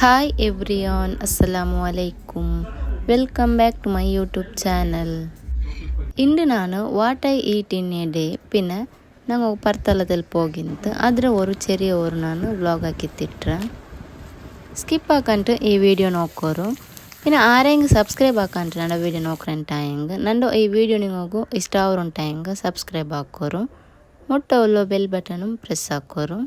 Hi everyone ಅಸ್ಸಲಾಮು ಅಲೈಕುಂ welcome back to my YouTube channel ಇಂದು ನಾನು what I eat in a day ಪಿನ ನಾವು ಪರ್ತಲದಲ್ಲಿ ಹೋಗಿಂತ ಅದರ ಅವರು ಚೆರಿ ಅವರು ನಾನು ಬ್ಲಾಗ್ ಹಾಕಿತ್ತಿಟ್ರ. ಸ್ಕಿಪ್ ಹಾಕಂಡ್ರೆ ಈ ವಿಡಿಯೋ ನೋಕೋರು ಇನ್ನು ಆರ ಸಬ್ಸ್ಕ್ರೈಬ್ ಹಾಕೊಂಡ್ರೆ ನಾನು ವಿಡಿಯೋ ನೋಕ್ರೆ ಅಂತ ಹೆಂಗೆ ನಂದು ಈ ವಿಡಿಯೋ ನಿಮ್ಗೆ ಹೋಗು ಇಷ್ಟ ಅವ್ರ ಉಂಟ ಸಬ್ಸ್ಕ್ರೈಬ್ ಹಾಕೋರು. ಮೊಟ್ಟೆ ಒಲ್ಲೋ ಬೆಲ್ ಬಟನ್ ಪ್ರೆಸ್ ಹಾಕೋರು.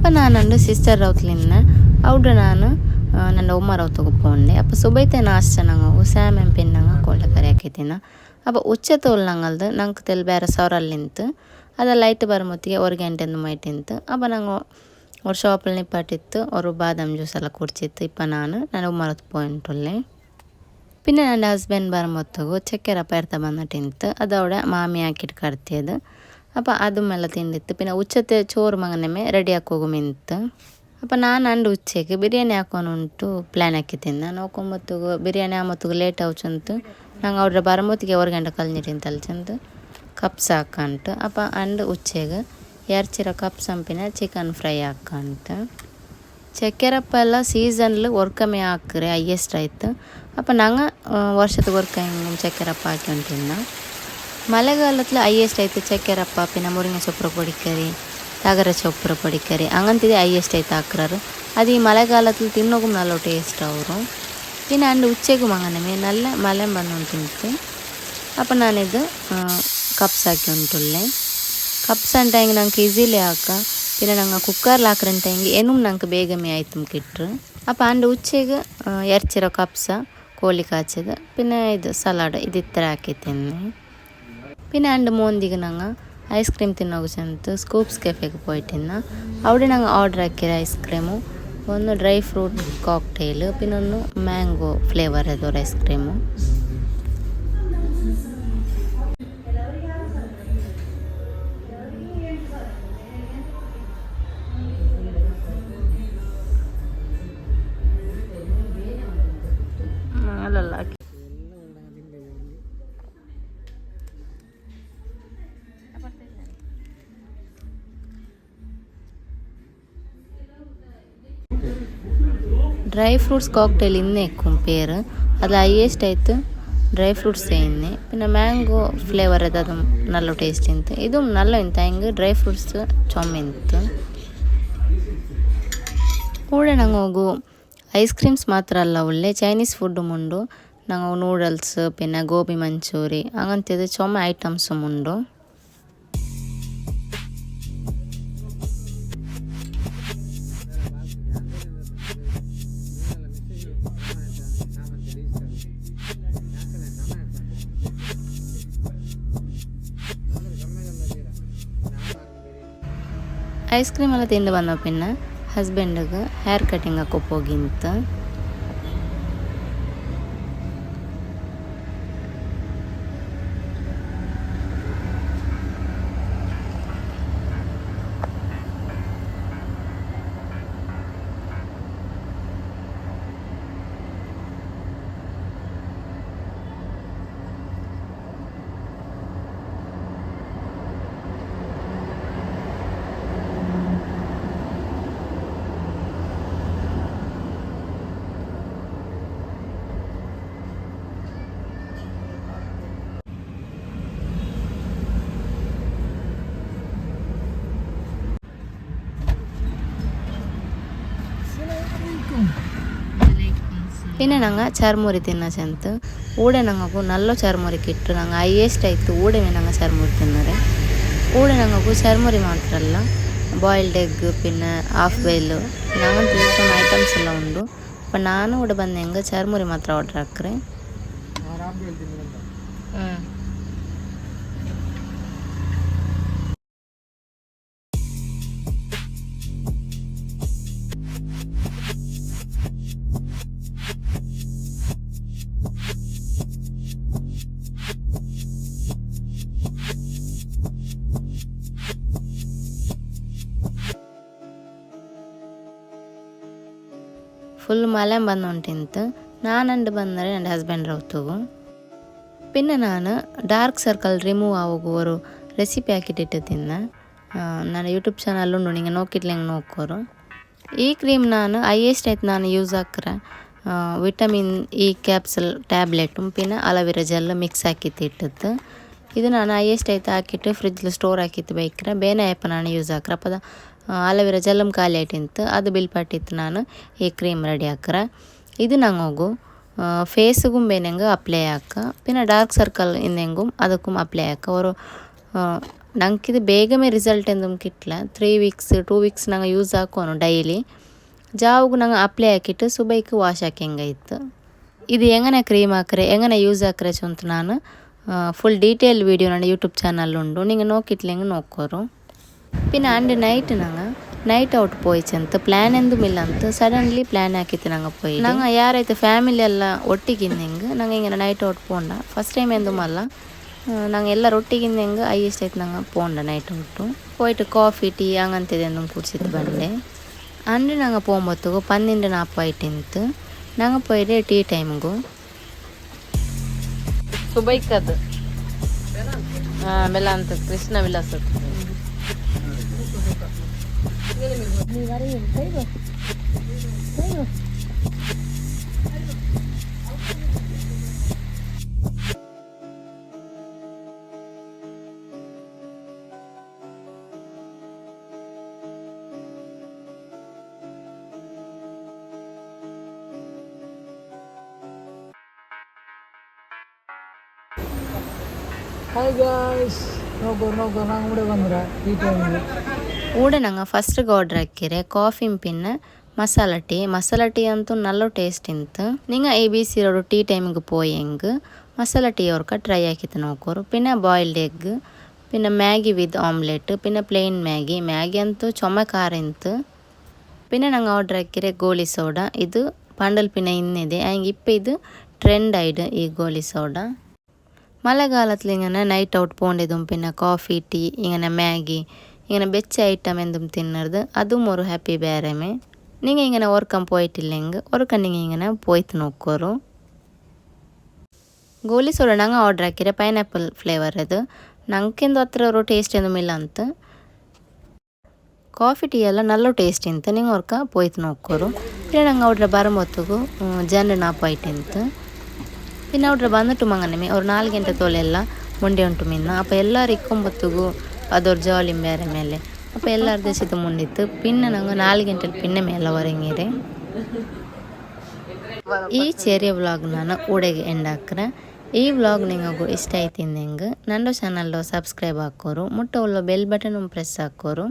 ಅಪ್ಪ ನಾನೊಂದು ಸಿಸ್ಟರ್ ರೌತ್ಲಿನ್ನ ಅವಡು ನಾನು ನನ್ನ ಒಮ್ಮ ರೌತ್ ತಗೊಪ್ಪೊಂಡೆ ಅಪ್ಪ ಸುಬೈತೆ ನಾಷ್ಟ ನಂಗೆ ಸ್ಯಾಮ್ ಎಂಪಿನ ನಂಗೆ ಕೊಳ್ಳ ಕರೆ ಹಾಕಿದ್ದೀನ ಅಪ್ಪ ಉಚ್ಚ ತೋಲ್ ನಂಗಲ್ದು ನಂಗೆ ತೆಲ್ ಬೇರೆ ಸೌರಲ್ಲಿಂತು ಅದ ಲೈಟ್ ಬರಮೊತ್ತಿಗೆ ಅವ್ರ ಗಂಟೆಂದು ಮೈಟಿಂತು ಅಪ್ಪ ನಂಗೆ ಅವ್ರ ಶಾಪಲ್ಲಿ ನಿಪ್ಪಾಟಿತ್ತು ಅವರು ಬಾದಾಮ್ ಜ್ಯೂಸ್ ಎಲ್ಲ ಕುಡಿಚಿತ್ತು ಇಪ್ಪ ನಾನು ನಾನು ಮರತ್ പോയിട്ടുള്ളേ പിന്നെ എന്റെ ഹസ്ബൻഡ് ബർമൊത്തുകു ചെക്കരപ്പയർത്ത വന്നിട്ടിന്ന് അതവിടെ മാമിയാക്കിയിട്ട് കടത്തിയത് ಹಾಕಿಟ್ಟು ಕರ್ತಿಯದು അപ്പോൾ അതുമെല്ലാം തിന്നിത്ത് പിന്നെ ഉച്ചത്തെ ചോറ് മങ്ങനമേ റെഡിയാക്കി ಹೋಗು ಮಿಂತು അപ്പോൾ ನಾನು ಅಂಡು ಉಚ್ಚೆಗೆ ಬಿರಿಯಾನಿ ಹಾಕೋನುಂಟು ಪ್ಲ್ಯಾನ್ ಹಾಕಿ ತಿಂದ ನೋಕೊಂಬತ್ತಿಗೂ ಬಿರಿಯಾನಿ ಆಮತ್ತಿಗೂ ಲೇಟ್ ಆವುಚಂತು ನಂಗೆ ಅವ್ರ ಬರಮೊತ್ತಿಗೆ ಅವ್ರ ಗಂಟೆ ಕಲ್ನಿಟ್ಟಿಂತ ಅಲ್ಚಂದು ಕಪ್ಸ್ ಹಾಕಂಟು അപ്പോൾ ಅಂಡು ಉಚ್ಚೆಗೆ ಎರ್ಚಿರ ಕಪ್ಸ್ ಹಂಪಿನ ಚಿಕನ್ ಫ್ರೈ ಹಾಕಂಟು ಚಕ್ಕೆರಪ್ಪ ಎಲ್ಲ ಸೀಸನ್ಲು ಒರ್ಕಮೆ ಹಾಕ್ರೆ ಹೈಯೆಸ್ಟ್ ಆಯ್ತು അപ്പോൾ ഞങ്ങൾ വർഷത്തിൽ ഒർക്ക ചക്കരപ്പ ಹಾಕಿಂಟಿನ್ನ ಮಳೆಗಾಲದಲ್ಲಿ ಹೈಯೆಸ್ಟ್ ಐತೆ ಚಕ್ಕೆರೆ ಅಪ್ಪಾಪಿನ ಮುರುಂಗೆ ಚೊಪ್ಪರ ಪೊಡಿಕರಿ ತಗರ ಚೊಪ್ಪರ ಪೊಡಿಕರಿ ಹಂಗಂತಿದೆ ಹೈಯೆಸ್ಟ್ ಐತೆ ಹಾಕ್ರಾರು ಅದು ಈ ಮಳೆಗಾಲದಲ್ಲಿ ತಿನ್ನೋಗೂ ನಲ್ಲ ಟೇಸ್ಟ್ ಅವರು ಇನ್ನು ಅಂಡ್ ಉಚ್ಚೆಗೂ ಮಂಗನಮೆ ನಲ್ಲ ಮಲೆ ಬಂದು ಉಂಟು ಅಪ್ಪ ನಾನಿದು ಕಪ್ಸ್ ಹಾಕಿ ಉಂಟುಳ್ಳೆ ಕಪ್ಸ್ ಅಂತ ಹೆಂಗೆ ನಂಗೆ ಈಸಿಲಿ ಹಾಕ പിന്നെ ഞങ്ങൾ കുക്കറിൽ ആക്കുന്നുണ്ടെങ്കിൽ എന്നും ഞങ്ങൾക്ക് വേഗമേ ആയിട്ടും കിട്ടും അപ്പോൾ അതിൻ്റെ ഉച്ചയ്ക്ക് ഇറച്ചിരോ കപ്സ കോഴി കാച്ചത് പിന്നെ ഇത് സലാഡ് ഇത് ഇത്ര ആക്കി തന്നെ പിന്നെ എൻ്റെ മോന്തിക്ക് ഞങ്ങൾ ഐസ്ക്രീം ക്രീം തിന്നാൻ ചെന്നിട്ട് സ്കൂപ്സ് കെഫേക്ക് പോയിട്ടിരുന്ന അവിടെ ഞങ്ങൾ ഓർഡർ ആക്കിയത് ഐസ്ക്രീമും ഒന്ന് ഡ്രൈ ഫ്രൂട്ട് കോക്ടെയിൽ പിന്നെ ഒന്ന് മാംഗോ ഫ്ലേവർ ഏതൊരു ഐസ്ക്രീമും ಡ್ರೈ ಫ್ರೂಟ್ಸ್ ಕಾಕ್ಟೈಲ್ ಇನ್ನೇ ಕಂಪೇರ್ ಅದು ಹೈಯೆಸ್ಟ್ ಆಯ್ತು. ಡ್ರೈ ಫ್ರೂಟ್ಸ್ ಏನೆ ಪಿನ್ನ ಮ್ಯಾಂಗೋ ಫ್ಲೇವರ್ ಅದು ಅದು ನಲ್ಲ ಟೇಸ್ಟಿ ಇಂತ. ಇದು ನಲ್ಲ ಇಂತ ಹಿಂಗೆ? ಡ್ರೈ ಫ್ರೂಟ್ಸ್ ಚೊಮ್ ಇಂತ. ಕೂಡ ನಂಗೆ ಹೋಗು. ಐಸ್ ಕ್ರೀಮ್ಸ್ ಮಾತ್ರ ಅಲ್ಲ, ಒಳ್ಳೆ ಚೈನೀಸ್ ಫುಡ್ ಮುಂಡು. ನಂಗೆ ನೂಡಲ್ಸ್, ಪಿನ್ನ, ಗೋಬಿ ಮಂಚೂರಿ ಹಂಗಂತಿದ್ದು ಚೊಮ್ ಐಟಮ್ಸ್ ಮುಂಡು. ಐಸ್ ಕ್ರೀಮ್ ಎಲ್ಲ ತಿಂದು ಬಂದ ಪಿನ್ನ. ಹಸ್ಬೆಂಡಿಗೆ ಹೇರ್ ಕಟಿಂಗ್ ಹಾಕೋ ಹೋಗಿಂತು പിന്നെ ഞങ്ങൾ ಚರ್ಮುರಿ ತಿನ್ನ ಚೆಂತ ಊಡೆ ನಂಗಕು ನಲ್ಲೋ ಚರ್ಮುರಿ ಕಿಟ್ಟು ನಂಗೆ ಹೈಯೆಸ್ಟ್ ಆಯಿತು ಊಡೆ ನಂಗೆ ಚರ್ಮುರಿ ತಿನ್ನರೆ ಊಡೆ ನಂಗಕು ಚರ್ಮುರಿ ಮಾತ್ರ ಅಲ್ಲ ಬಾಯ್ಲ್ಡ್ ಎಗ್ പിന്നെ ಹಾಫ್ ಬೈಲು ನಂಗಂತ some ಐಟಮ್ಸ್ ಎಲ್ಲ ಉಂಡು അപ്പം ನಾನು ഇവിടെ ಬಂದಂಗೆ ಚರ್ಮುರಿ ಮಾತ್ರ ಆರ್ಡರ್ ಹಾಕ್ರೆ ಹ್ಞೂ ಫುಲ್ ಮಳೆ ಬಂದುಂಟಿಂತು ನಾನಂಡು ಬಂದರೆ ನನ್ನ ಹಸ್ಬೆಂಡ್ ರೌತುಗು പിന്നെ ഞാൻ ಡಾರ್ಕ್ ಸರ್ಕಲ್ ರಿಮೂವ್ ಆಗುವ ഒരു ರೆಸಿಪಿ ಹಾಕಿಟ್ಟಿಟ್ಟು ತಿನ್ನ ನನ್ನ ಯೂಟ್ಯೂಬ್ ಚಾನಲ್ ಉಂಡು ನಿಂಗೆ ನೋಕಿಟ್ಲೆ ಹೆಂಗೆ ನೋಕೋರು ಈ ಕ್ರೀಮ್ ನಾನು ಐಯೆಸ್ಟ್ ಆಯ್ತು ನಾನು ಯೂಸ್ ಹಾಕ್ರೆ vitamin E capsule tablet pin aloe vera gel mix ಹಾಕಿತ್ತು ಇಟ್ಟದ್ದು ಇದು ನಾನು ಐಯೆಸ್ಟ್ ಆಯ್ತು ಹಾಕಿಟ್ಟು ಫ್ರಿಜ್ಲು ಸ್ಟೋರ್ ಹಾಕಿತ್ತು ಬೈಕ್ರೆ ಬೇನೆ ಆ್ಯಪ ನಾನು ಯೂಸ್ ಹಾಕ್ರೆ ಅಪ್ಪದ ಅಲವಿರ ಜಲ್ಲಮ್ ಖಾಲಿ ಅದು ಬಿಲ್ ಪಟ್ಟಿತ್ತು ನಾನು. ಈ ಕ್ರೀಮ್ ರೆಡಿ ಆಕರೆ ಇದು ನಂಗೆ ಹೋಗು ಫೇಸ್ಗೂ ಬೇನೆಂಗೆ ಅಪ್ಲೈ ಹಾಕ. ಪಿನ್ನ ಡಾರ್ಕ್ ಸರ್ಕಲ್ ಇಂದೆಂಗೂ ಅದಕ್ಕೂ ಅಪ್ಲೈ ಆಕ ಅವರು ನಂಗಿದು ಬೇಗಮೇ ರಿಸಲ್ಟ್ ಎಂದು ಕಿಟ್ಲ. ತ್ರೀ ವೀಕ್ಸ್ ಟೂ ವೀಕ್ಸ್ ನಂಗೆ ಯೂಸ್ ಹಾಕೋನು ಡೈಲಿ ಜಾವುಗು ನಂಗೆ ಅಪ್ಲೈ ಹಾಕಿಟ್ಟು ಸುಬೈಕ್ ವಾಶ್ ಹಾಕಿಂಗಾಯ್ತು ಇದು ಹೆಂಗನೆ ಕ್ರೀಮ್ ಹಾಕ್ರೆ, ಹೆಂಗನೆ ಯೂಸ್ ಹಾಕ್ರೆ ಅಂತ ನಾನು ಫುಲ್ ಡೀಟೇಲ್ ವೀಡಿಯೋ ನನ್ನ ಯೂಟ್ಯೂಬ್ ಚಾನಲ್ ಉಂಡು. ನಿಂಗೆ ನೋಕಿಟ್ಲೆಂಗೆ ನೋಕೋರು പിന്നെ ಆ್ಯಂಡ್ നൈറ്റ് ನಂಗೆ നൈറ്റ് ഔട്ട് ಪೋಯ್ಚೆ ಅಂತ ಪ್ಲ್ಯಾನ್ ಎಂದು ಇಲ್ಲ ಅಂತ ಸಡನ್ಲಿ ಪ್ಲ್ಯಾನ್ ಹಾಕಿತ್ತು ನಂಗೆ ಪೋಯಿ ನಂಗೆ ಯಾರೈತೆ ಫ್ಯಾಮಿಲಿ ಎಲ್ಲ ಒಟ್ಟಿಗಿಂದ ಹಿಂಗೆ ನಂಗೆ ಹಿಂಗೆ ನೈಟ್ ಔಟ್ ಪೋಂಡ ಫಸ್ಟ್ ಟೈಮ್ ಎಂದು ಮಲ್ಲ நாங்கள் எல்லா ரொட்டிக்கிந்த எங்கே ஐஎஸ்ட் எடுத்தாங்க போண்டேன் நைட்டு விட்டும் போயிட்டு காஃபி டீ அங்கந்தேதி எதுவும் குடிச்சிட்டு வந்தேன் அன்று நாங்கள் போகும்போதுக்கு பன்னெண்டு நாப்பாயிட்டு நாங்கள் போயிட்டு டீ டைமுக்கு சுபைக்கு அது வெள்ளாந்த கிருஷ்ண விலாசத்துக்கு நீ வரையும் செய்வோம் செய்வோம் ஹாய் காய்ஸ் நோக்கம் நோக்கம் நாங்கள் கூட வந்துடுறேன் வீட்டில் வந்து ಊಡ ನಂಗೆ ಫಸ್ಟ್ ಗಾಡ್ರ್ ಹಾಕಿರೆ ಕಾಫಿನ್ ಪಿನ್ ಮಸಾಲ ಟೀ ಮಸಾಲ ಟೀ ಅಂತೂ ನಲ್ಲೋ ಟೇಸ್ಟ್ ಇಂತು ನಿಂಗ A B C road tea ಟೈಮಿಗೆ ಪೋಯೆಂಗ್ ಮಸಾಲ ಟೀ ಅವ್ರಕ ಟ್ರೈ ಆಕಿತ್ತು ನೋಕೋರು ಪಿನ್ನ ಬಾಯ್ಲ್ಡ್ ಎಗ್ പിന്നെ മാഗി വിത്ത് ഓംലെറ്റ് പിന്നെ പ്ലെയിൻ മാഗി മാഗി ಅಂತೂ ചുമ കാറിന്ത് പിന്നെ ഞങ്ങൾ ഓർഡർ ആക്കിയ ഗോലി സോഡ ഇത് പണ്ടൽ പിന്നെ ഇന്നിത് അതിന് ഇപ്പം ഇത് ട്രെൻഡ് ട്രെൻഡായിട്ട് ഈ ഗോലി സോഡ മഴക്കാലത്തിൽ ഇങ്ങനെ നൈറ്റ് ഔട്ട് പോകേണ്ടതും പിന്നെ കോഫി ടീ ഇങ്ങനെ മാഗി ഇങ്ങനെ വെച്ച ഐറ്റം എന്തും തിന്നത് അതും ഒരു ഹാപ്പി ബേരമേ നിങ്ങൾ ഇങ്ങനെ ഓർക്കാൻ പോയിട്ടില്ലെങ്കിൽ ഓർക്കാൻ നിങ്ങൾ ഇങ്ങനെ പോയിട്ട് നോക്കോറും ಗೋಲಿ ಸೋಡ ನಂಗೆ ಆರ್ಡ್ರ್ ಹಾಕಿರ ಪೈನಾಪಲ್ ಫ್ಲೇವರ್ ಅದು ನಂಗೆಂದು ಹತ್ರ ಇರೋ ಟೇಸ್ಟ್ ಇಲ್ಲ ಅಂತ ಕಾಫಿ ಟೀ ಎಲ್ಲ ನಲ್ಲೋ ಟೇಸ್ಟ್ ಇಂತ ನಿಂಗೆ ಅವ್ರಕ ಪೋಯ್ತು ನೋಕ್ಕೋರು ಪಿನ್ನ ನಂಗೆ ಅವ್ರ ಬರಮೊತ್ತಗು ಜನ ನಾಪಾಯ್ಟೆಂತ ಪಿನ್ನ ಅವ್ರ ಬಂದಿಟ್ಟು ಮಂಗನಮೆ ಅವ್ರು ನಾಲ್ಕು ಗಂಟೆ ತೋಲೆಲ್ಲ ಮುಂಡೆ ಉಂಟು ಮಿನ್ನ ಅಪ್ಪ ಎಲ್ಲರಿಕ್ಕೊಂಬತ್ತುಗು ಅದರ ಜಾಲಿ ಮೇರೆ ಮೇಲೆ. ಅಪ್ಪ ಎಲ್ಲರ ದೇಶದ ಮುಂದಿತ್ತು. ಪಿನ್ನ ನಂಗ 4 ಗಂಟೆ ಪಿನ್ನ ಮೇಲೆ ಹೊರಂಗಿದೆ ಈ ಚೆರಿ ಬ್ಲಾಗ್ ನಾನು ಓಡೆಗೆ ಎಂಡ್ ಆಕ್ರ ಈ ಬ್ಲಾಗ್ ನಿಮಗೆ ಇಷ್ಟ ಆಯ್ತು ನಿಮಗೆ ನನ್ನ ಚಾನೆಲ್ ಲೋ ಸಬ್ಸ್ಕ್ರೈಬ್ ಆಕೋರು ಮುಟ್ಟ ಉಲ್ಲ ಬೆಲ್ ಬಟನ್ ಅನ್ನು ಪ್ರೆಸ್ ಆಕೋರು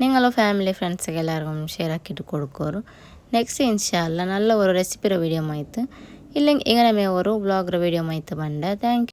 ನಿಮ್ಮಲ್ಲ ಫ್ಯಾಮಿಲಿ ಫ್ರೆಂಡ್ಸ್ಗೆ ಎಲ್ಲರಿಗೂ ಶೇರ್ ಆಕಿ ಇಟ್ಟು ನೆಕ್ಸ್ಟ್ ಇನ್ಶಾ ಅಲ್ಲಾ ನಲ್ಲ ಒಂದು ರೆಸಿಪಿ ವಿಡಿಯೋ ಮಾಯ್ತು. ಇಲ್ಲಿ ಇಂಗನ ಮೇ ಅವರು ಬ್ಲಾಗ್ ವಿಡಿಯೋ ಮಾಯ್ತು ಬಂಡಾ ಥ್ಯಾಂಕ್ ಯು